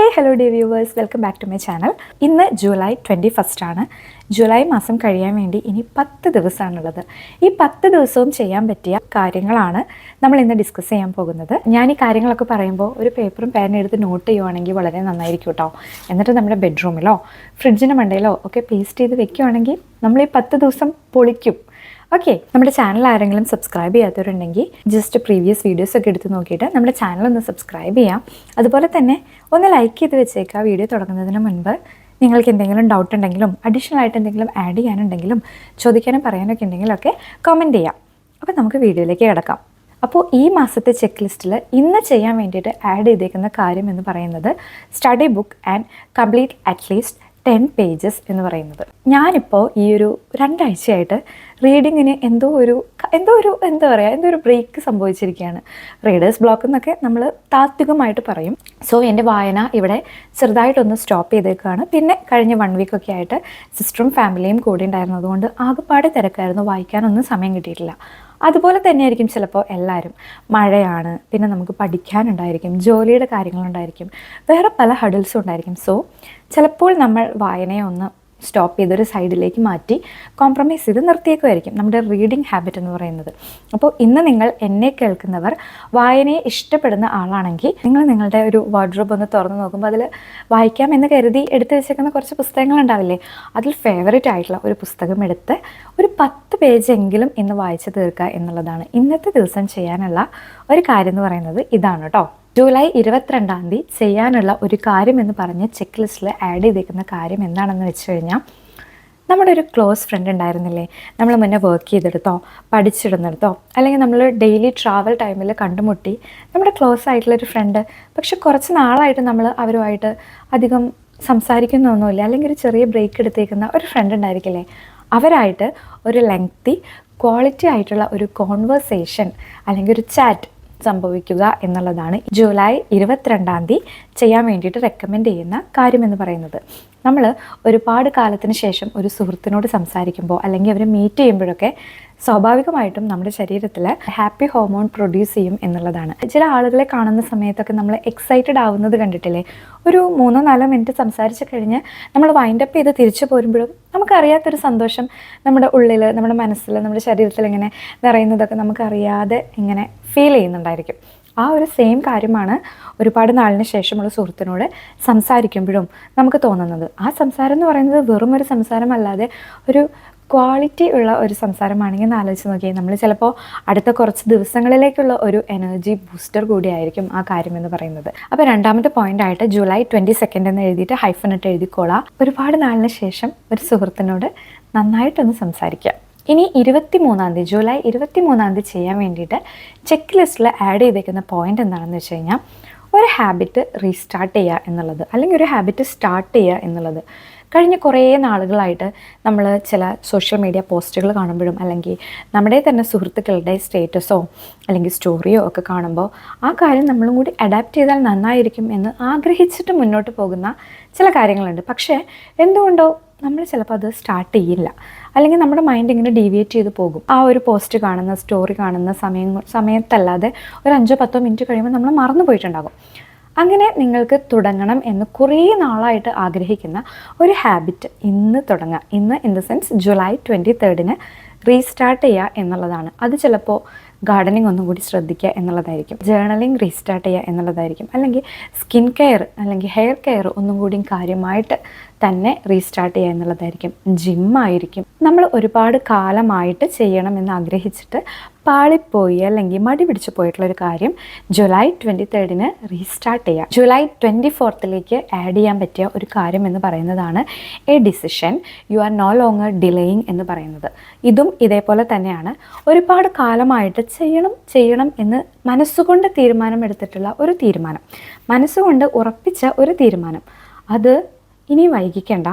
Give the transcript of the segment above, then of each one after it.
Hey hello dear viewers welcome back to my channel ഇന്ന് July twenty first ആണ്. July മാസം കഴിയാൻ വേണ്ടി ഇനി പത്ത് ദിവസമാണുള്ളത്. ഈ പത്ത് ദിവസവും ചെയ്യാൻ പറ്റിയ കാര്യങ്ങളാണ് നമ്മൾ ഇന്ന് ഡിസ്കസ് ചെയ്യാൻ പോകുന്നത്. ഞാൻ ഈ കാര്യങ്ങളൊക്കെ പറയുമ്പോൾ ഒരു പേപ്പറും പേനും എടുത്ത് നോട്ട് ചെയ്യുവാണെങ്കിൽ വളരെ നന്നായിരിക്കും കേട്ടോ എന്നിട്ട് നമ്മുടെ ബെഡ്റൂമിലോ ഫ്രിഡ്ജിന്റെ മണ്ടയിലോ ഒക്കെ പേസ്റ്റ് ചെയ്ത് വെക്കുകയാണെങ്കിൽ നമ്മൾ ഈ പത്ത് ദിവസം പൊളിക്കും. ഓക്കെ നമ്മുടെ ചാനൽ ആരെങ്കിലും സബ്സ്ക്രൈബ് ചെയ്യാത്തവരുണ്ടെങ്കിൽ ജസ്റ്റ് പ്രീവിയസ് വീഡിയോസ് ഒക്കെ എടുത്ത് നോക്കിയിട്ട് നമ്മുടെ ചാനൽ ഒന്ന് സബ്സ്ക്രൈബ് ചെയ്യാം. അതുപോലെ തന്നെ ഒന്ന് ലൈക്ക് ചെയ്ത് വെച്ചേക്കുക വീഡിയോ തുടങ്ങുന്നതിന് മുൻപ് നിങ്ങൾക്ക് എന്തെങ്കിലും ഡൗട്ട് ഉണ്ടെങ്കിലും അഡീഷണൽ ആയിട്ട് എന്തെങ്കിലും ആഡ് ചെയ്യാനുണ്ടെങ്കിലും ചോദിക്കാനും പറയാനൊക്കെ ഉണ്ടെങ്കിലൊക്കെ കമന്റ് ചെയ്യാം. അപ്പോൾ നമുക്ക് വീഡിയോയിലേക്ക് കിടക്കാം. അപ്പോൾ ഈ മാസത്തെ ചെക്ക് ലിസ്റ്റിൽ ഇന്ന് ചെയ്യാൻ വേണ്ടിയിട്ട് ആഡ് ചെയ്തേക്കുന്ന കാര്യം എന്ന് പറയുന്നത് study book and complete at least ten pages എന്ന് പറയുന്നത്. ഞാനിപ്പോൾ ഈ ഒരു രണ്ടാഴ്ചയായിട്ട് റീഡിങ്ങിന് എന്തോ ഒരു എന്തോ ഒരു എന്താ പറയുക എന്തോ ഒരു ബ്രേക്ക് സംഭവിച്ചിരിക്കുകയാണ്. റീഡേഴ്സ് ബ്ലോക്ക് എന്നൊക്കെ നമ്മൾ താത്വികമായിട്ട് പറയും. സോ എന്റെ വായന ഇവിടെ ചെറുതായിട്ടൊന്ന് സ്റ്റോപ്പ് ചെയ്തേക്കുകയാണ് പിന്നെ കഴിഞ്ഞ വൺ വീക്കൊക്കെ ആയിട്ട് സിസ്റ്ററും ഫാമിലിയും കൂടി ഉണ്ടായിരുന്നതുകൊണ്ട് ആകെപ്പാടെ തിരക്കായിരുന്നു. വായിക്കാനൊന്നും സമയം കിട്ടിയിട്ടില്ല. അതുപോലെ തന്നെയായിരിക്കും ചിലപ്പോൾ എല്ലാവരും മഴയാണ് പിന്നെ നമുക്ക് പഠിക്കാനുണ്ടായിരിക്കും ജോലിയുടെ കാര്യങ്ങളുണ്ടായിരിക്കും. വേറെ പല ഹഡിൽസും ഉണ്ടായിരിക്കും. സോ ചിലപ്പോൾ നമ്മൾ വായനയെ ഒന്ന് സ്റ്റോപ്പ് ചെയ്തൊരു സൈഡിലേക്ക് മാറ്റി കോംപ്രമൈസ് ചെയ്ത് നിർത്തിയേക്കുമായിരിക്കും നമ്മുടെ റീഡിംഗ് ഹാബിറ്റ് എന്ന് പറയുന്നത്. അപ്പോൾ ഇന്ന് നിങ്ങൾ എന്നെ കേൾക്കുന്നവർ വായനയെ ഇഷ്ടപ്പെടുന്ന ആളാണെങ്കിൽ നിങ്ങൾ നിങ്ങളുടെ ഒരു വാർഡ്രോബ് ഒന്ന് തുറന്ന് നോക്കുമ്പോൾ അതിൽ വായിക്കാം എന്ന് കരുതി എടുത്തു വെച്ചേക്കുന്ന കുറച്ച് പുസ്തകങ്ങൾ ഉണ്ടാവില്ലേ അതിൽ ഫേവറേറ്റ് ആയിട്ടുള്ള ഒരു പുസ്തകം എടുത്ത് ഒരു പത്ത് പേജെങ്കിലും ഇന്ന് വായിച്ചു തീർക്കുക എന്നുള്ളതാണ്. ഇന്നത്തെ ദിവസം ചെയ്യാനുള്ള ഒരു കാര്യം എന്ന് പറയുന്നത് ഇതാണ് കേട്ടോ ജൂലൈ ഇരുപത്തിരണ്ടാം തീയതി ചെയ്യാനുള്ള ഒരു കാര്യം എന്ന് പറഞ്ഞ് ചെക്ക് ലിസ്റ്റിൽ ആഡ് ചെയ്തേക്കുന്ന കാര്യം എന്താണെന്ന് വെച്ച് കഴിഞ്ഞാൽ നമ്മുടെ ഒരു ക്ലോസ് ഫ്രണ്ട് ഉണ്ടായിരുന്നില്ലേ? നമ്മൾ മുന്നേ വർക്ക് ചെയ്തെടുത്തോ പഠിച്ചിടുന്നെടുത്തോ അല്ലെങ്കിൽ നമ്മൾ ഡെയിലി ട്രാവൽ ടൈമിൽ കണ്ടുമുട്ടി നമ്മുടെ ക്ലോസ് ആയിട്ടുള്ള ഒരു ഫ്രണ്ട് പക്ഷെ കുറച്ച് നാളായിട്ട് നമ്മൾ അവരുമായിട്ട് അധികം സംസാരിക്കുന്നൊന്നുമില്ല. അല്ലെങ്കിൽ ഒരു ചെറിയ ബ്രേക്ക് എടുത്തേക്കുന്ന ഒരു ഫ്രണ്ട് ഉണ്ടായിരിക്കില്ലേ? അവരായിട്ട് ഒരു ലെങ്തി ക്വാളിറ്റി ആയിട്ടുള്ള ഒരു കോൺവെർസേഷൻ അല്ലെങ്കിൽ ഒരു ചാറ്റ് സംഭവിക്കുക എന്നുള്ളതാണ് ജൂലൈ ഇരുപത്തിരണ്ടാം തീയതി ചെയ്യാൻ വേണ്ടിയിട്ട് റെക്കമെൻഡ് ചെയ്യുന്ന കാര്യമെന്ന് പറയുന്നത്. നമ്മൾ ഒരുപാട് കാലത്തിന് ശേഷം ഒരു സുഹൃത്തിനോട് സംസാരിക്കുമ്പോൾ അല്ലെങ്കിൽ അവരെ മീറ്റ് ചെയ്യുമ്പോഴൊക്കെ സ്വാഭാവികമായിട്ടും നമ്മുടെ ശരീരത്തിൽ ഹാപ്പി ഹോർമോൺ പ്രൊഡ്യൂസ് ചെയ്യും എന്നുള്ളതാണ്. ചില ആളുകളെ കാണുന്ന സമയത്തൊക്കെ നമ്മൾ എക്സൈറ്റഡ് ആവുന്നത് കണ്ടിട്ടില്ലേ? ഒരു മൂന്നോ നാലോ മിനിറ്റ് സംസാരിച്ച് കഴിഞ്ഞ് നമ്മൾ വൈൻഡപ്പ് ചെയ്ത് തിരിച്ചു പോരുമ്പോഴും നമുക്കറിയാത്തൊരു സന്തോഷം നമ്മുടെ ഉള്ളിൽ നമ്മുടെ മനസ്സിൽ നമ്മുടെ ശരീരത്തിൽ ഇങ്ങനെ നിറയുന്നതൊക്കെ നമുക്കറിയാതെ ഇങ്ങനെ ഫീൽ ചെയ്യുന്നുണ്ടായിരിക്കും. ആ ഒരു സെയിം കാര്യമാണ് ഒരുപാട് നാളിന് ശേഷമുള്ള സുഹൃത്തിനോട് സംസാരിക്കുമ്പോഴും നമുക്ക് തോന്നുന്നത്. ആ സംസാരം എന്ന് പറയുന്നത് വെറും ഒരു സംസാരമല്ലാതെ ഒരു ക്വാളിറ്റി ഉള്ള ഒരു സംസാരമാണെങ്കിൽ എന്ന് ആലോചിച്ച് നോക്കിയാൽ നമ്മൾ ചിലപ്പോൾ അടുത്ത കുറച്ച് ദിവസങ്ങളിലേക്കുള്ള ഒരു എനർജി ബൂസ്റ്റർ കൂടിയായിരിക്കും ആ കാര്യം എന്ന് പറയുന്നത്. അപ്പോൾ രണ്ടാമത്തെ പോയിന്റ് ആയിട്ട് ജൂലൈ ട്വന്റി സെക്കൻഡ് എന്ന് എഴുതിയിട്ട് ഹൈഫനിട്ട് എഴുതിക്കോളാം. ഒരുപാട് നാളിന് ശേഷം ഒരു സുഹൃത്തിനോട് നന്നായിട്ടൊന്ന് സംസാരിക്കുക ഇനി ഇരുപത്തി മൂന്നാം തീയതി ജൂലൈ ഇരുപത്തി മൂന്നാം തീയതി ചെയ്യാൻ വേണ്ടിയിട്ട് ചെക്ക് ലിസ്റ്റിൽ ആഡ് ചെയ്തേക്കുന്ന പോയിന്റ് എന്താണെന്ന് വെച്ച് കഴിഞ്ഞാൽ ഒരു ഹാബിറ്റ് റീസ്റ്റാർട്ട് ചെയ്യുക എന്നുള്ളത് അല്ലെങ്കിൽ ഒരു ഹാബിറ്റ് സ്റ്റാർട്ട് ചെയ്യുക എന്നുള്ളത്. കഴിഞ്ഞ കുറേ നാളുകളായിട്ട് നമ്മൾ ചില സോഷ്യൽ മീഡിയ പോസ്റ്റുകൾ കാണുമ്പോഴും അല്ലെങ്കിൽ നമ്മുടെ തന്നെ സുഹൃത്തുക്കളുടെ സ്റ്റേറ്റസോ അല്ലെങ്കിൽ സ്റ്റോറിയോ ഒക്കെ കാണുമ്പോൾ ആ കാര്യം നമ്മളും കൂടി അഡാപ്റ്റ് ചെയ്താൽ നന്നായിരിക്കും എന്ന് ആഗ്രഹിച്ചിട്ട് മുന്നോട്ട് പോകുന്ന ചില കാര്യങ്ങളുണ്ട്. പക്ഷേ എന്തുകൊണ്ടോ നമ്മൾ ചിലപ്പോൾ അത് സ്റ്റാർട്ട് ചെയ്യില്ല. അല്ലെങ്കിൽ നമ്മുടെ മൈൻഡ് ഇങ്ങനെ ഡീവിയേറ്റ് ചെയ്ത് പോകും. ആ ഒരു പോസ്റ്റ് കാണുന്ന സ്റ്റോറി കാണുന്ന സമയം സമയത്തല്ലാതെ ഒരു അഞ്ചോ പത്തോ മിനിറ്റ് കഴിയുമ്പോൾ നമ്മൾ മറന്നു പോയിട്ടുണ്ടാകും. അങ്ങനെ നിങ്ങൾക്ക് തുടങ്ങണം എന്ന് കുറേ നാളായിട്ട് ആഗ്രഹിക്കുന്ന ഒരു ഹാബിറ്റ് ഇന്ന് തുടങ്ങുക. ഇന്ന് in the sense July twenty തേർഡിന് restart ചെയ്യുക എന്നുള്ളതാണ്. അത് ചിലപ്പോൾ ഗാർഡനിങ് ഒന്നും കൂടി ശ്രദ്ധിക്കുക എന്നുള്ളതായിരിക്കും. ജേർണലിങ് റീസ്റ്റാർട്ട് ചെയ്യുക എന്നുള്ളതായിരിക്കും. അല്ലെങ്കിൽ സ്കിൻ കെയർ അല്ലെങ്കിൽ ഹെയർ കെയർ ഒന്നും കൂടി കാര്യമായിട്ട് തന്നെ റീസ്റ്റാർട്ട് ചെയ്യുക എന്നുള്ളതായിരിക്കും. ജിമ്മായിരിക്കും നമ്മൾ ഒരുപാട് കാലമായിട്ട് ചെയ്യണമെന്ന് ആഗ്രഹിച്ചിട്ട് പാളിപ്പോയി അല്ലെങ്കിൽ മടി പിടിച്ചു പോയിട്ടുള്ള ഒരു കാര്യം ജൂലൈ ട്വന്റി തേർഡിന് റീസ്റ്റാർട്ട് ചെയ്യാം ജൂലൈ ട്വന്റി ഫോർത്തിലേക്ക് ആഡ് ചെയ്യാൻ പറ്റിയ ഒരു കാര്യം എന്ന് പറയുന്നതാണ് a decision you are no longer delaying എന്ന് പറയുന്നത്. ഇതും ഇതേപോലെ തന്നെയാണ്. ഒരുപാട് കാലമായിട്ട് ചെയ്യണം ചെയ്യണം എന്ന് മനസ്സുകൊണ്ട് തീരുമാനമെടുത്തിട്ടുള്ള ഒരു തീരുമാനം. മനസ്സുകൊണ്ട് ഉറപ്പിച്ച ഒരു തീരുമാനം. അത് ഇനി വൈകിക്കേണ്ട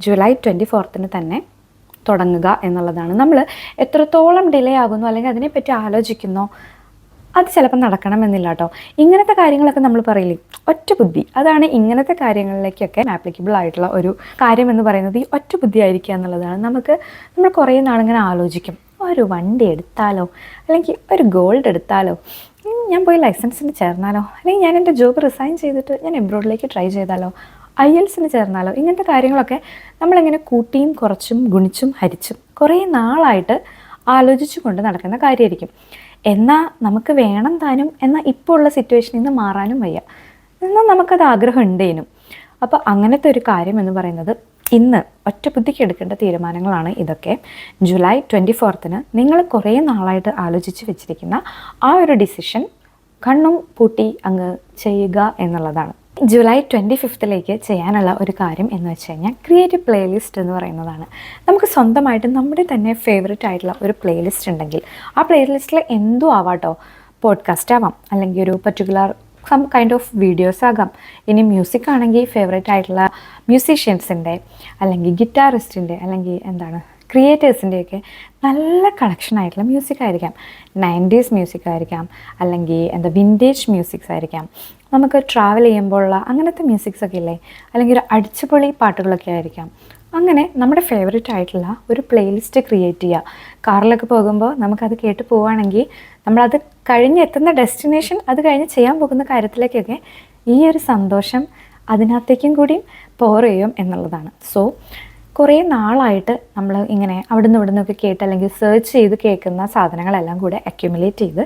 ജൂലൈ ട്വന്റി ഫോർത്തിന് തന്നെ തുടങ്ങുക എന്നുള്ളതാണ്. നമ്മൾ എത്രത്തോളം ഡിലേ ആകുന്നു അല്ലെങ്കിൽ അതിനെപ്പറ്റി ആലോചിക്കുന്നോ അത് ചിലപ്പോൾ നടക്കണമെന്നില്ല കേട്ടോ ഇങ്ങനത്തെ കാര്യങ്ങളൊക്കെ നമ്മൾ പറയില്ലേ ഒറ്റ ബുദ്ധി. അതാണ് ഇങ്ങനത്തെ കാര്യങ്ങളിലേക്കൊക്കെ ആപ്ലിക്കബിൾ ആയിട്ടുള്ള ഒരു കാര്യം എന്ന് പറയുന്നത് ഈ ഒറ്റ ബുദ്ധി ആയിരിക്കുക എന്നുള്ളതാണ്. നമുക്ക് നമ്മൾ കുറേ നാളിങ്ങനെ ആലോചിക്കും ഒരു വണ്ടി എടുത്താലോ അല്ലെങ്കിൽ ഒരു ഗോൾഡ് എടുത്താലോ ഞാൻ പോയി ലൈസൻസിന് ചേർന്നാലോ അല്ലെങ്കിൽ ഞാൻ എന്റെ ജോബ് റിസൈൻ ചെയ്തിട്ട് ഞാൻ എബ്രോഡിലേക്ക് ട്രൈ ചെയ്താലോ ഐ എൽസിന് ചേർന്നാലോ ഇങ്ങനത്തെ കാര്യങ്ങളൊക്കെ നമ്മളിങ്ങനെ കൂട്ടിയും കുറച്ചും ഗുണിച്ചും ഹരിച്ചും കുറേ നാളായിട്ട് ആലോചിച്ചു കൊണ്ട് നടക്കുന്ന കാര്യമായിരിക്കും. എന്നാൽ നമുക്ക് വേണം താനും എന്നാൽ ഇപ്പോൾ ഉള്ള സിറ്റുവേഷനിൽ നിന്ന് മാറാനും വയ്യ. എന്നാൽ നമുക്കത് ആഗ്രഹം ഉണ്ടേനും അപ്പോൾ അങ്ങനത്തെ ഒരു കാര്യം എന്ന് പറയുന്നത് ഇന്ന് ഒറ്റ ബുദ്ധിക്ക് എടുക്കേണ്ട തീരുമാനങ്ങളാണ് ഇതൊക്കെ. ജൂലൈ ട്വന്റി ഫോർത്തിന് നിങ്ങൾ കുറേ നാളായിട്ട് ആലോചിച്ച് വെച്ചിരിക്കുന്ന ആ ഒരു ഡിസിഷൻ കണ്ണും പൂട്ടി അങ്ങ് ചെയ്യുക എന്നുള്ളതാണ്. ജൂലൈ ട്വന്റി ഫിഫ്ത്തിലേക്ക് ചെയ്യാനുള്ള ഒരു കാര്യം എന്ന് വെച്ച് കഴിഞ്ഞാൽ ക്രിയേറ്റീവ് പ്ലേലിസ്റ്റ് എന്ന് പറയുന്നതാണ്. നമുക്ക് സ്വന്തമായിട്ട് നമ്മുടെ തന്നെ ഫേവററ്റ് ആയിട്ടുള്ള ഒരു പ്ലേലിസ്റ്റ് ഉണ്ടെങ്കിൽ ആ പ്ലേലിസ്റ്റിൽ എന്തും ആവാട്ടോ? പോഡ്കാസ്റ്റ് ആവാം. അല്ലെങ്കിൽ ഒരു particular some kind of videos ആകാം. ഇനി മ്യൂസിക് ആണെങ്കിൽ ഫേവറേറ്റ് ആയിട്ടുള്ള മ്യൂസീഷ്യൻസിന്റെ അല്ലെങ്കിൽ ഗിറ്റാറിസ്റ്റിന്റെ അല്ലെങ്കിൽ എന്താണ് ക്രിയേറ്റേഴ്സിന്റെയൊക്കെ നല്ല കളക്ഷൻ ആയിട്ടുള്ള മ്യൂസിക് ആയിരിക്കാം. നയന്റീസ് മ്യൂസിക് ആയിരിക്കാം. അല്ലെങ്കിൽ എന്താ വിന്റേജ് മ്യൂസിക്സ് ആയിരിക്കാം. നമുക്ക് ട്രാവൽ ചെയ്യുമ്പോഴുള്ള അങ്ങനത്തെ മ്യൂസിക്സ് ഒക്കെ ഇല്ലേ? അല്ലെങ്കിൽ ഒരു അടിച്ചുപൊളി പാട്ടുകളൊക്കെ ആയിരിക്കാം. അങ്ങനെ നമ്മുടെ ഫേവറേറ്റ് ആയിട്ടുള്ള ഒരു പ്ലേലിസ്റ്റ് ക്രിയേറ്റ് ചെയ്യുക. കാറിലൊക്കെ പോകുമ്പോൾ നമുക്കത് കേട്ട് പോവുകയാണെങ്കിൽ നമ്മളത് കഴിഞ്ഞെത്തുന്ന ഡെസ്റ്റിനേഷൻ അത് കഴിഞ്ഞ് ചെയ്യാൻ പോകുന്ന കാര്യത്തിലേക്കൊക്കെ ഈ ഒരു സന്തോഷം അതിനകത്തേക്കും കൂടിയും പോർ ചെയ്യും എന്നുള്ളതാണ്. സോ കുറേ നാളായിട്ട് നമ്മൾ ഇങ്ങനെ അവിടുന്ന് ഇവിടെ നിന്നൊക്കെ കേട്ട് അല്ലെങ്കിൽ സെർച്ച് ചെയ്ത് കേൾക്കുന്ന സാധനങ്ങളെല്ലാം കൂടെ അക്യുമുലേറ്റ് ചെയ്ത്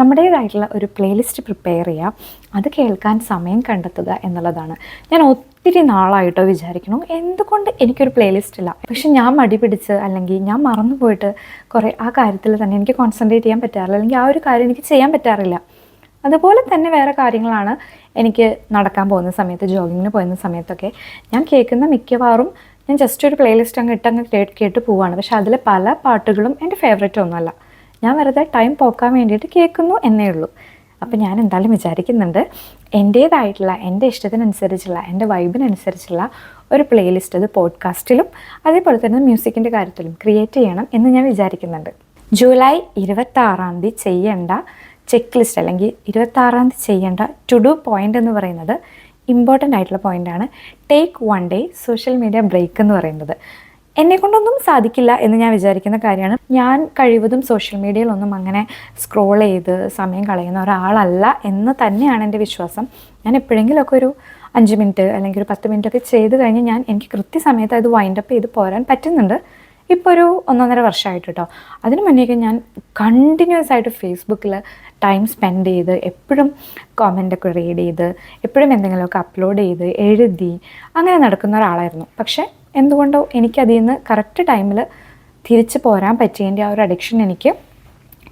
നമ്മുടേതായിട്ടുള്ള ഒരു പ്ലേലിസ്റ്റ് പ്രിപ്പയർ ചെയ്യുക അത് കേൾക്കാൻ സമയം കണ്ടെത്തുക എന്നുള്ളതാണ്. ഞാൻ ഒത്തിരി നാളായിട്ടോ വിചാരിക്കണു എന്തുകൊണ്ട് എനിക്കൊരു പ്ലേലിസ്റ്റ് ഇല്ല? പക്ഷെ ഞാൻ മടി പിടിച്ച് അല്ലെങ്കിൽ ഞാൻ മറന്നു പോയിട്ട് കുറേ ആ കാര്യത്തിൽ തന്നെ എനിക്ക് കോൺസെൻട്രേറ്റ് ചെയ്യാൻ പറ്റാറില്ല. അല്ലെങ്കിൽ ആ ഒരു കാര്യം എനിക്ക് ചെയ്യാൻ പറ്റാറില്ല. അതുപോലെ തന്നെ വേറെ കാര്യങ്ങളാണ് എനിക്ക് നടക്കാൻ പോകുന്ന സമയത്ത് ജോഗിങ്ങിന് പോകുന്ന സമയത്തൊക്കെ ഞാൻ കേൾക്കുന്ന മിക്കവാറും ഞാൻ ജസ്റ്റ് ഒരു പ്ലേലിസ്റ്റ് അങ്ങ് ഇട്ടങ്ങ് കേട്ട് കേട്ട് പോവാണ്. പക്ഷെ അതിൽ പല പാട്ടുകളും എന്റെ ഫേവറേറ്റ് ഒന്നുമല്ല. ഞാൻ വെറുതെ ടൈം പോക്കാൻ വേണ്ടിയിട്ട് കേൾക്കുന്നു എന്നേ ഉള്ളൂ. അപ്പം ഞാൻ എന്തായാലും വിചാരിക്കുന്നുണ്ട് എന്റേതായിട്ടുള്ള എന്റെ ഇഷ്ടത്തിനനുസരിച്ചുള്ള എന്റെ വൈബിനനുസരിച്ചുള്ള ഒരു പ്ലേലിസ്റ്റ് അത് പോഡ്കാസ്റ്റിലും അതേപോലെ തന്നെ മ്യൂസിക്കിന്റെ കാര്യത്തിലും ക്രിയേറ്റ് ചെയ്യണം എന്ന് ഞാൻ വിചാരിക്കുന്നുണ്ട്. ജൂലൈ ഇരുപത്താറാം തീയതി ചെയ്യേണ്ട ചെക്ക് ലിസ്റ്റ് അല്ലെങ്കിൽ ഇരുപത്താറാം തീയതി ചെയ്യേണ്ട ടു ഡു പോയിന്റ് എന്ന് പറയുന്നത് ഇമ്പോർട്ടന്റ് ആയിട്ടുള്ള പോയിന്റാണ് take one day social media break എന്ന് പറയുന്നത്. എന്നെ കൊണ്ടൊന്നും സാധിക്കില്ല എന്ന് ഞാൻ വിചാരിക്കുന്ന കാര്യമാണ്. ഞാൻ കഴിവതും സോഷ്യൽ മീഡിയയിലൊന്നും അങ്ങനെ സ്ക്രോൾ ചെയ്ത് സമയം കളയുന്ന ഒരാളല്ല എന്ന് തന്നെയാണ് എന്റെ വിശ്വാസം. ഞാൻ എപ്പോഴെങ്കിലുമൊക്കെ ഒരു അഞ്ച് മിനിറ്റ് അല്ലെങ്കിൽ ഒരു പത്ത് മിനിറ്റ് ഒക്കെ ചെയ്ത് കഴിഞ്ഞ് ഞാൻ എനിക്ക് കൃത്യസമയത്ത് അത് വൈൻഡ് അപ്പ് ചെയ്ത് പോരാൻ പറ്റുന്നുണ്ട്. ഇപ്പോൾ ഒരു ഒന്നൊന്നര വർഷമായിട്ട് കേട്ടോ അതിന് മുന്നേക്ക് ഞാൻ കണ്ടിന്യൂസ് ആയിട്ട് ഫേസ്ബുക്കിൽ ടൈം സ്പെൻഡ് ചെയ്ത് എപ്പോഴും ഒക്കെ റീഡ് ചെയ്ത് എപ്പോഴും എന്തെങ്കിലുമൊക്കെ അപ്ലോഡ് ചെയ്ത് എഴുതി അങ്ങനെ നടക്കുന്ന ഒരാളായിരുന്നു. പക്ഷേ എന്തുകൊണ്ടോ എനിക്കതിൽ നിന്ന് കറക്റ്റ് ടൈമിൽ തിരിച്ച് പോരാൻ പറ്റിയതിന്റെ ആ ഒരു അഡിക്ഷൻ എനിക്ക്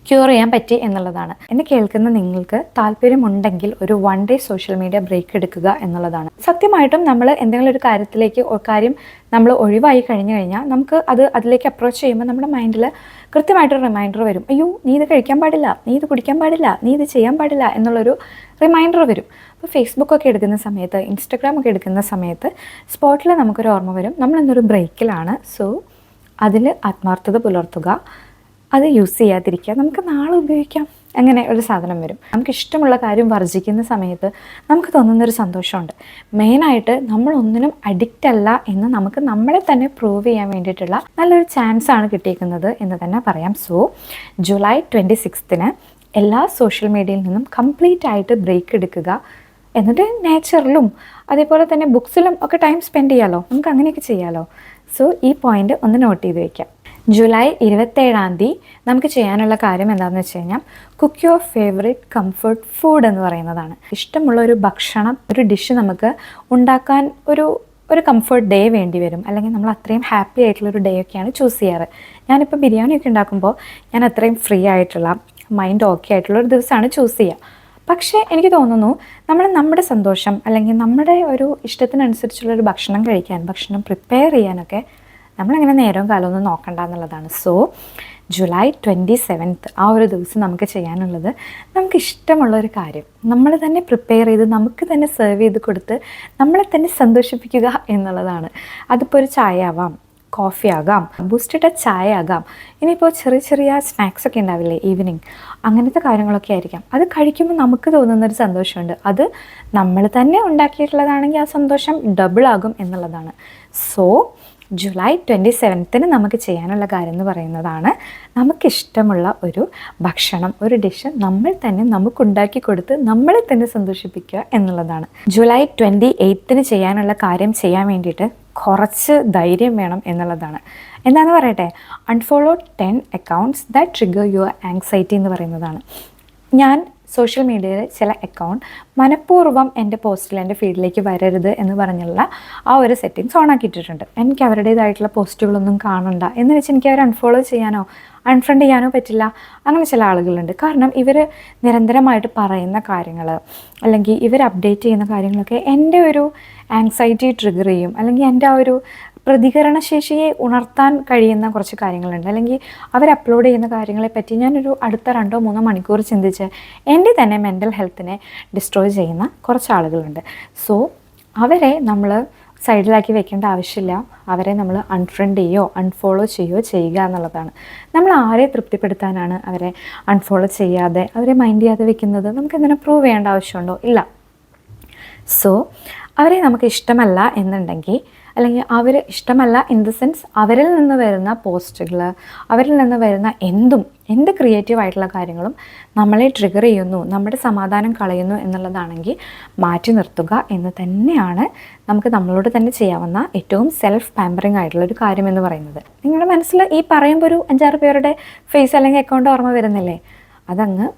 ക്യൂർ ചെയ്യാൻ പറ്റി എന്നുള്ളതാണ്. എന്നെ കേൾക്കുന്ന നിങ്ങൾക്ക് താല്പര്യമുണ്ടെങ്കിൽ ഒരു one day social media break എടുക്കുക എന്നുള്ളതാണ്. സത്യമായിട്ടും നമ്മൾ എന്തെങ്കിലും ഒരു കാര്യത്തിലേക്ക് കാര്യം നമ്മൾ ഒഴിവായി കഴിഞ്ഞു കഴിഞ്ഞാൽ നമുക്ക് അത് അതിലേക്ക് അപ്രോച്ച് ചെയ്യുമ്പോൾ നമ്മുടെ മൈൻഡിൽ കൃത്യമായിട്ടൊരു റിമൈൻഡർ വരും. അയ്യോ നീ ഇത് കഴിക്കാൻ പാടില്ല നീ ഇത് കുടിക്കാൻ പാടില്ല നീ ഇത് ചെയ്യാൻ പാടില്ല എന്നുള്ളൊരു റിമൈൻഡർ വരും. അപ്പോൾ ഫേസ്ബുക്കൊക്കെ എടുക്കുന്ന സമയത്ത് ഇൻസ്റ്റഗ്രാം ഒക്കെ എടുക്കുന്ന സമയത്ത് സ്പോട്ടിൽ നമുക്കൊരു ഓർമ്മ വരും. നമ്മൾ ഇന്നൊരു ബ്രേക്കിലാണ് സോ അതിൽ ആത്മാർത്ഥത പുലർത്തുക. അത് യൂസ് ചെയ്യാതിരിക്കുക. നമുക്ക് നാളെ ഉപയോഗിക്കാം. അങ്ങനെ ഒരു സാധനം വരും. നമുക്ക് ഇഷ്ടമുള്ള കാര്യം വർജിക്കുന്ന സമയത്ത് നമുക്ക് തോന്നുന്നൊരു സന്തോഷമുണ്ട്. മെയിനായിട്ട് നമ്മൾ ഒന്നിനും അഡിക്റ്റ് അല്ല എന്ന് നമുക്ക് നമ്മളെ തന്നെ പ്രൂവ് ചെയ്യാൻ വേണ്ടിയിട്ടുള്ള നല്ലൊരു ചാൻസ് ആണ് കിട്ടിയിരിക്കുന്നത് എന്ന് തന്നെ പറയാം. സോ ജൂലൈ ട്വന്റി സിക്സ്ത്തിന് എല്ലാ സോഷ്യൽ മീഡിയയിൽ നിന്നും കംപ്ലീറ്റ് ആയിട്ട് ബ്രേക്ക് എടുക്കുക എന്നിട്ട് നേച്ചറിലും അതേപോലെ തന്നെ ബുക്സിലും ഒക്കെ ടൈം സ്പെൻഡ് ചെയ്യാമല്ലോ നമുക്ക് അങ്ങനെയൊക്കെ ചെയ്യാമല്ലോ സോ ഈ പോയിന്റ് ഒന്ന് നോട്ട് ചെയ്ത് വയ്ക്കാം ജൂലൈ ഇരുപത്തേഴാം തീയതി നമുക്ക് ചെയ്യാനുള്ള കാര്യം എന്താണെന്ന് വെച്ച് കഴിഞ്ഞാൽ cook your favourite comfort food എന്ന് പറയുന്നതാണ്. ഇഷ്ടമുള്ള ഒരു ഭക്ഷണം ഒരു ഡിഷ് നമുക്ക് ഉണ്ടാക്കാൻ ഒരു ഒരു കംഫർട്ട് ഡേ വേണ്ടി വരും. അല്ലെങ്കിൽ നമ്മൾ അത്രയും ഹാപ്പി ആയിട്ടുള്ള ഒരു ഡേ ഒക്കെയാണ് ചൂസ് ചെയ്യാറ്. ഞാനിപ്പോൾ ബിരിയാണിയൊക്കെ ഉണ്ടാക്കുമ്പോൾ ഞാൻ അത്രയും ഫ്രീ ആയിട്ടുള്ള മൈൻഡ് ഓക്കെ ആയിട്ടുള്ള ഒരു ദിവസമാണ് ചൂസ് ചെയ്യുക. പക്ഷേ എനിക്ക് തോന്നുന്നു നമ്മൾ നമ്മുടെ സന്തോഷം അല്ലെങ്കിൽ നമ്മുടെ ഒരു ഇഷ്ടത്തിനനുസരിച്ചുള്ള ഒരു ഭക്ഷണം കഴിക്കാൻ ഭക്ഷണം പ്രിപ്പയർ ചെയ്യാനൊക്കെ നമ്മളങ്ങനെ നേരവും കാലമൊന്നും നോക്കണ്ട എന്നുള്ളതാണ്. സോ ജൂലൈ ട്വന്റി സെവൻത്ത് ആ ഒരു ദിവസം നമുക്ക് ചെയ്യാനുള്ളത് നമുക്ക് ഇഷ്ടമുള്ള ഒരു കാര്യം. നമ്മൾ തന്നെ പ്രിപ്പയർ ചെയ്ത് നമുക്ക് തന്നെ സെർവ് ചെയ്ത് കൊടുത്ത് നമ്മളെ തന്നെ സന്തോഷിപ്പിക്കുക എന്നുള്ളതാണ്. അതിപ്പോൾ ഒരു ചായ ആവാം കോഫി ആകാം ബൂസ്റ്റിട്ട ചായ ആകാം ഇനിയിപ്പോൾ ചെറിയ ചെറിയ സ്നാക്സ് ഒക്കെ ഉണ്ടാവില്ലേ ഈവനിങ് അങ്ങനത്തെ കാര്യങ്ങളൊക്കെ ആയിരിക്കാം. അത് കഴിക്കുമ്പോൾ നമുക്ക് തോന്നുന്നൊരു സന്തോഷമുണ്ട്. അത് നമ്മൾ തന്നെ ഉണ്ടാക്കിയിട്ടുള്ളതാണെങ്കിൽ ആ സന്തോഷം ഡബിൾ ആകും എന്നുള്ളതാണ്. സോ ജൂലൈ ട്വന്റി സെവൻത്തിന് നമുക്ക് ചെയ്യാനുള്ള കാര്യം എന്ന് പറയുന്നതാണ് നമുക്കിഷ്ടമുള്ള ഒരു ഭക്ഷണം ഒരു ഡിഷ് നമ്മൾ തന്നെ നമുക്കുണ്ടാക്കി കൊടുത്ത് നമ്മളെ തന്നെ സന്തോഷിപ്പിക്കുക എന്നുള്ളതാണ്. ജൂലൈ ട്വന്റി എയ്ത്തിന് ചെയ്യാനുള്ള കാര്യം ചെയ്യാൻ വേണ്ടിയിട്ട് കുറച്ച് ധൈര്യം വേണം എന്നുള്ളതാണ്. എന്താണെന്ന് പറയട്ടെ? Unfollow ten accounts that trigger your anxiety എന്ന് പറയുന്നതാണ്. ഞാൻ സോഷ്യൽ മീഡിയയിലെ ചില അക്കൗണ്ട് മനഃപൂർവം എന്റെ പോസ്റ്റിൽ എന്റെ ഫീഡിലേക്ക് വരരുത് എന്ന് പറഞ്ഞുള്ള ആ ഒരു സെറ്റിങ്സ് ഓൺ ആക്കിയിട്ടിട്ടുണ്ട്. എനിക്ക് അവരുടേതായിട്ടുള്ള പോസ്റ്റുകളൊന്നും കാണണ്ട. എന്ന് വെച്ച് എനിക്ക് അവർ അൺഫോളോ ചെയ്യാനോ അൺഫ്രണ്ട് ചെയ്യാനോ പറ്റില്ല. അങ്ങനെ ചില ആളുകളുണ്ട്. കാരണം ഇവർ നിരന്തരമായിട്ട് പറയുന്ന കാര്യങ്ങൾ അല്ലെങ്കിൽ ഇവർ അപ്ഡേറ്റ് ചെയ്യുന്ന കാര്യങ്ങളൊക്കെ എന്റെ ഒരു ആങ്സൈറ്റി ട്രിഗർ ചെയ്യും. അല്ലെങ്കിൽ എന്റെ ആ ഒരു പ്രതികരണശേഷിയെ ഉണർത്താൻ കഴിയുന്ന കുറച്ച് കാര്യങ്ങളുണ്ട്. അല്ലെങ്കിൽ അവർ അപ്ലോഡ് ചെയ്യുന്ന കാര്യങ്ങളെ പറ്റി ഞാനൊരു അടുത്ത രണ്ടോ മൂന്നോ മണിക്കൂർ ചിന്തിച്ച് എന്റെ തന്നെ മെന്റൽ ഹെൽത്തിനെ ഡിസ്ട്രോയ് ചെയ്യുന്ന കുറച്ച് ആളുകളുണ്ട്. സോ അവരെ നമ്മൾ സൈഡിലാക്കി വെക്കേണ്ട ആവശ്യമില്ല. അവരെ നമ്മൾ അൺഫ്രണ്ട് ചെയ്യോ അൺഫോളോ ചെയ്യോ ചെയ്യുക എന്നുള്ളതാണ്. നമ്മൾ ആരെ തൃപ്തിപ്പെടുത്താനാണ് അവരെ അൺഫോളോ ചെയ്യാതെ അവരെ മൈൻഡ് ചെയ്യാതെ വെക്കുന്നത്? നമുക്ക് എന്തിനെ പ്രൂവ് ചെയ്യേണ്ട ആവശ്യമുണ്ടോ? ഇല്ല. സോ അവരെ നമുക്ക് ഇഷ്ടമല്ല എന്നുണ്ടെങ്കിൽ അല്ലെങ്കിൽ അവർ ഇഷ്ടമല്ല ഇൻ ദ സെൻസ് അവരിൽ നിന്ന് വരുന്ന പോസ്റ്റുകൾ അവരിൽ നിന്ന് വരുന്ന എന്തും എന്ത് ക്രിയേറ്റീവ് ആയിട്ടുള്ള കാര്യങ്ങളും നമ്മളെ ട്രിഗർ ചെയ്യുന്നു നമ്മുടെ സമാധാനം കളയുന്നു എന്നുള്ളതാണെങ്കിൽ മാറ്റി നിർത്തുക എന്ന് തന്നെയാണ് നമുക്ക് നമ്മളോട് തന്നെ ചെയ്യാവുന്ന ഏറ്റവും സെൽഫ് പാമ്പറിങ് ആയിട്ടുള്ള ഒരു കാര്യം എന്ന് പറയുന്നത്. നിങ്ങളുടെ മനസ്സിൽ ഈ പറയുമ്പോൾ ഒരു അഞ്ചാറ് പേരുടെ ഫേസ് അല്ലെങ്കിൽ അക്കൗണ്ട് ഓർമ്മ വരുന്നില്ലേ? അതങ്ങ്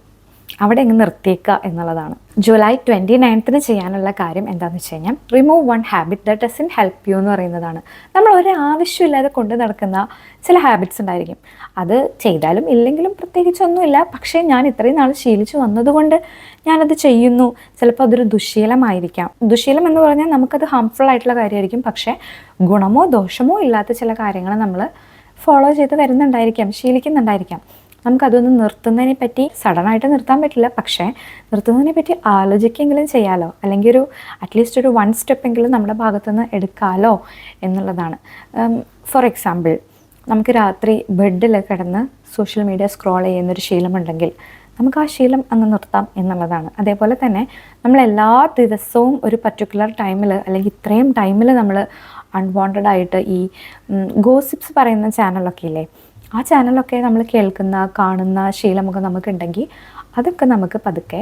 അവിടെ അങ്ങ് നിർത്തിയേക്കുക എന്നുള്ളതാണ്. ജൂലൈ ട്വന്റി നയൻത്തിന് ചെയ്യാനുള്ള കാര്യം എന്താണെന്ന് വെച്ച് കഴിഞ്ഞാൽ remove one habit that doesn't help you എന്ന് പറയുന്നതാണ്. നമ്മൾ ഒരു ആവശ്യമില്ലാതെ കൊണ്ട് നടക്കുന്ന ചില ഹാബിറ്റ്സ് ഉണ്ടായിരിക്കും. അത് ചെയ്താലും ഇല്ലെങ്കിലും പ്രത്യേകിച്ചൊന്നുമില്ല. പക്ഷേ ഞാൻ ഇത്രയും നാൾ ശീലിച്ചു വന്നതുകൊണ്ട് ഞാനത് ചെയ്യുന്നു. ചിലപ്പോൾ അതൊരു ദുശീലമായിരിക്കാം. ദുശീലം എന്ന് പറഞ്ഞാൽ നമുക്കത് ഹാംഫുൾ ആയിട്ടുള്ള കാര്യമായിരിക്കും. പക്ഷേ ഗുണമോ ദോഷമോ ഇല്ലാത്ത ചില കാര്യങ്ങൾ നമ്മൾ ഫോളോ ചെയ്ത് വരുന്നുണ്ടായിരിക്കാം ശീലിക്കുന്നുണ്ടായിരിക്കാം. നമുക്കതൊന്ന് നിർത്തുന്നതിനെ പറ്റി സഡനായിട്ട് നിർത്താൻ പറ്റില്ല. പക്ഷേ നിർത്തുന്നതിനെ പറ്റി ആലോചിക്കെങ്കിലും ചെയ്യാലോ? അല്ലെങ്കിൽ ഒരു അറ്റ്ലീസ്റ്റ് ഒരു വൺ സ്റ്റെപ്പെങ്കിലും നമ്മുടെ ഭാഗത്തുനിന്ന് എടുക്കാലോ എന്നുള്ളതാണ്. ഫോർ എക്സാമ്പിൾ നമുക്ക് രാത്രി ബെഡിൽ കിടന്ന് സോഷ്യൽ മീഡിയ സ്ക്രോൾ ചെയ്യുന്നൊരു ശീലമുണ്ടെങ്കിൽ നമുക്ക് ആ ശീലം അങ്ങ് നിർത്താം എന്നുള്ളതാണ്. അതേപോലെ തന്നെ നമ്മൾ എല്ലാ ദിവസവും ഒരു പർട്ടിക്കുലർ ടൈമിൽ അല്ലെങ്കിൽ ഇത്രയും ടൈമിൽ നമ്മൾ അൺവാണ്ടഡ് ആയിട്ട് ഈ ഗോസിപ്സ് പറയുന്ന ചാനലൊക്കെ ഇല്ലേ? ആ ചാനലൊക്കെ നമ്മൾ കേൾക്കുന്ന കാണുന്ന ശീലമൊക്കെ നമുക്കുണ്ടെങ്കിൽ അതൊക്കെ നമുക്ക് പതുക്കെ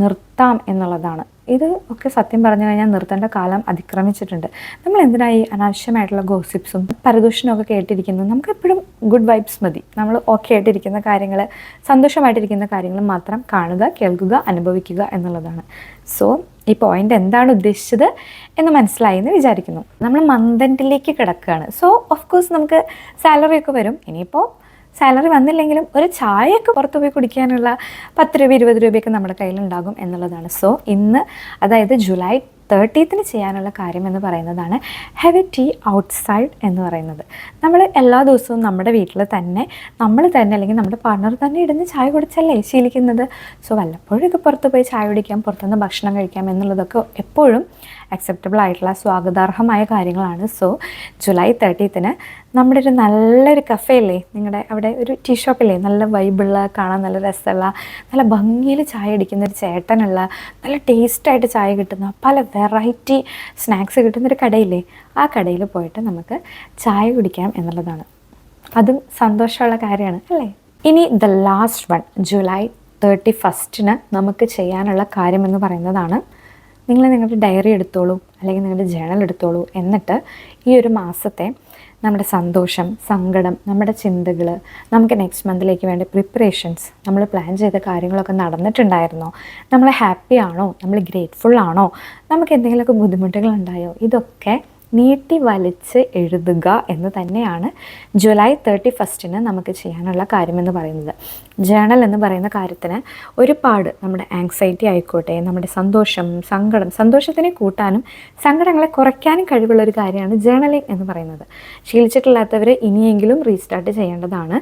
നിർത്താം എന്നുള്ളതാണ്. ഇത് ഒക്കെ സത്യം പറഞ്ഞു കഴിഞ്ഞാൽ നിർത്തേണ്ട കാലം അതിക്രമിച്ചിട്ടുണ്ട്. നമ്മൾ എന്തിനായി അനാവശ്യമായിട്ടുള്ള ഗോസിപ്സും പരദൂഷണമൊക്കെ ഒക്കെ കേട്ടിരിക്കുന്നു? നമുക്ക് എപ്പോഴും ഗുഡ് വൈബ്സ് മതി. നമ്മൾ ഓക്കെ ആയിട്ടിരിക്കുന്ന കാര്യങ്ങൾ സന്തോഷമായിട്ടിരിക്കുന്ന കാര്യങ്ങൾ മാത്രം കാണുക കേൾക്കുക അനുഭവിക്കുക എന്നുള്ളതാണ്. സോ ഈ പോയിന്റ് എന്താണ് ഉദ്ദേശിച്ചത് എന്ന് മനസ്സിലായി എന്ന് വിചാരിക്കുന്നു. നമ്മൾ മന്ദന്റിലേക്ക് കിടക്കുകയാണ്. സോ ഓഫ് കോഴ്സ് നമുക്ക് സാലറി ഒക്കെ വരും. ഇനിയിപ്പോൾ സാലറി വന്നില്ലെങ്കിലും ഒരു ചായയൊക്കെ പുറത്തു പോയി കുടിക്കാനുള്ള പത്ത് രൂപ ഇരുപത് രൂപയൊക്കെ നമ്മുടെ കയ്യിലുണ്ടാകും എന്നുള്ളതാണ്. സോ ഇന്ന് അതായത് ജൂലൈ തേർട്ടീത്തിന് ചെയ്യാനുള്ള കാര്യം എന്ന് പറയുന്നതാണ് ഹാവ് എ ടീ ഔട്ട്സൈഡ് എന്ന് പറയുന്നത്. നമ്മൾ എല്ലാ ദിവസവും നമ്മുടെ വീട്ടിൽ തന്നെ നമ്മൾ തന്നെ അല്ലെങ്കിൽ നമ്മുടെ പാർട്ണർ തന്നെ ഇടുന്ന ചായ കുടിച്ചല്ലേ ശീലിക്കുന്നത്? സോ വല്ലപ്പോഴൊക്കെ പുറത്ത് പോയി ചായ കുടിക്കാം പുറത്തുനിന്ന് ഭക്ഷണം കഴിക്കാം എന്നുള്ളതൊക്കെ എപ്പോഴും അക്സെപ്റ്റബിൾ ആയിട്ടുള്ള സ്വാഗതാർഹമായ കാര്യങ്ങളാണ്. സോ ജൂലൈ തേർട്ടീത്തിന് നമ്മുടെ ഒരു നല്ലൊരു കഫേ അല്ലേ നിങ്ങളുടെ അവിടെ ഒരു ടീ ഷോപ്പില്ലേ നല്ല വൈബുള്ള കാണാൻ നല്ല രസമുള്ള നല്ല ഭംഗിയിൽ ചായ അടിക്കുന്ന ഒരു ചേട്ടനുള്ള നല്ല ടേസ്റ്റായിട്ട് ചായ കിട്ടുന്ന പല വെറൈറ്റി സ്നാക്സ് കിട്ടുന്നൊരു കടയില്ലേ ആ കടയിൽ പോയിട്ട് നമുക്ക് ചായ കുടിക്കാം എന്നുള്ളതാണ്. അതും സന്തോഷമുള്ള കാര്യമാണ് അല്ലേ? ഇനി the last one July thirty ഫസ്റ്റിന് നമുക്ക് ചെയ്യാനുള്ള കാര്യം എന്ന് പറയുന്നതാണ്. നിങ്ങൾ നിങ്ങളുടെ ഡയറി എടുത്തോളൂ അല്ലെങ്കിൽ നിങ്ങളുടെ ജേണൽ എടുത്തോളൂ എന്നിട്ട് ഈ ഒരു മാസത്തെ നമ്മുടെ സന്തോഷം സങ്കടം നമ്മുടെ ചിന്തകൾ നമുക്ക് നെക്സ്റ്റ് മന്തിലേക്ക് വേണ്ട പ്രിപ്പറേഷൻസ് നമ്മൾ പ്ലാൻ ചെയ്ത കാര്യങ്ങളൊക്കെ നടന്നിട്ടുണ്ടായിരുന്നോ? നമ്മൾ ഹാപ്പി ആണോ? നമ്മൾ ഗ്രേറ്റ്ഫുൾ ആണോ? നമുക്ക് എന്തെങ്കിലുമൊക്കെ ബുദ്ധിമുട്ടുകൾ ഉണ്ടായോ ഇതൊക്കെ നീട്ടി വലിച്ച് എഴുതുക എന്ന് തന്നെയാണ് ജൂലൈ തേർട്ടി ഫസ്റ്റിന് നമുക്ക് ചെയ്യാനുള്ള കാര്യമെന്ന് പറയുന്നത്. ജേണൽ എന്ന് പറയുന്ന കാര്യത്തിന് ഒരുപാട് നമ്മുടെ ആങ്സൈറ്റി ആയിക്കോട്ടെ നമ്മുടെ സന്തോഷം സങ്കടം സന്തോഷത്തിനെ കൂട്ടാനും സങ്കടങ്ങളെ കുറയ്ക്കാനും കഴിവുള്ള ഒരു കാര്യമാണ് ജേണലിംഗ് എന്ന് പറയുന്നത്. ശീലിച്ചിട്ടില്ലാത്തവർ ഇനിയെങ്കിലും റീസ്റ്റാർട്ട് ചെയ്യേണ്ടതാണ്.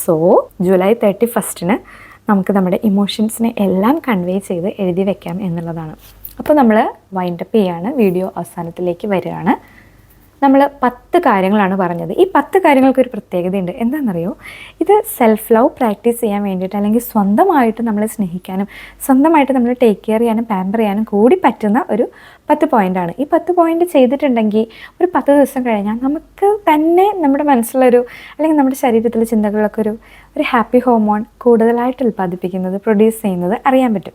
സോ ജൂലൈ തേർട്ടി ഫസ്റ്റിന് നമുക്ക് നമ്മുടെ ഇമോഷൻസിനെ എല്ലാം കൺവേ ചെയ്ത് എഴുതി വെക്കാം എന്നുള്ളതാണ്. അപ്പോൾ നമ്മൾ വൈൻഡപ്പ് ചെയ്യാണ് വീഡിയോ അവസാനത്തിലേക്ക് വരികയാണ്. നമ്മൾ പത്ത് കാര്യങ്ങളാണ് പറഞ്ഞത്. ഈ പത്ത് കാര്യങ്ങൾക്ക് ഒരു പ്രത്യേകതയുണ്ട്. എന്താണെന്നറിയോ? ഇത് സെൽഫ് ലവ് പ്രാക്ടീസ് ചെയ്യാൻ വേണ്ടിയിട്ട് അല്ലെങ്കിൽ സ്വന്തമായിട്ട് നമ്മളെ സ്നേഹിക്കാനും സ്വന്തമായിട്ട് നമ്മൾ ടേക്ക് കെയർ ചെയ്യാനും പാമ്പർ ചെയ്യാനും കൂടി പറ്റുന്ന ഒരു പത്ത് പോയിന്റാണ് ഈ പത്ത് പോയിന്റ് ചെയ്തിട്ടുണ്ടെങ്കിൽ ഒരു പത്ത് ദിവസം കഴിഞ്ഞാൽ നമുക്ക് തന്നെ നമ്മുടെ മനസ്സിലൊരു അല്ലെങ്കിൽ നമ്മുടെ ശരീരത്തിലെ ചിന്തകളൊക്കെ ഒരു ഒരു ഹാപ്പി ഹോമോൺ കൂടുതലായിട്ട് ഉൽപ്പാദിപ്പിക്കുന്നത് പ്രൊഡ്യൂസ് ചെയ്യുന്നത് അറിയാൻ പറ്റും.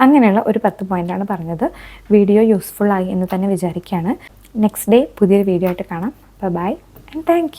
അങ്ങനെയുള്ള ഒരു പത്ത് പോയിന്റാണ് പറഞ്ഞത്. വീഡിയോ യൂസ്ഫുൾ ആയി എന്ന് തന്നെ വിചാരിക്കുകയാണ്. നെക്സ്റ്റ് ഡേ പുതിയൊരു വീഡിയോ ആയിട്ട് കാണാം. By and thank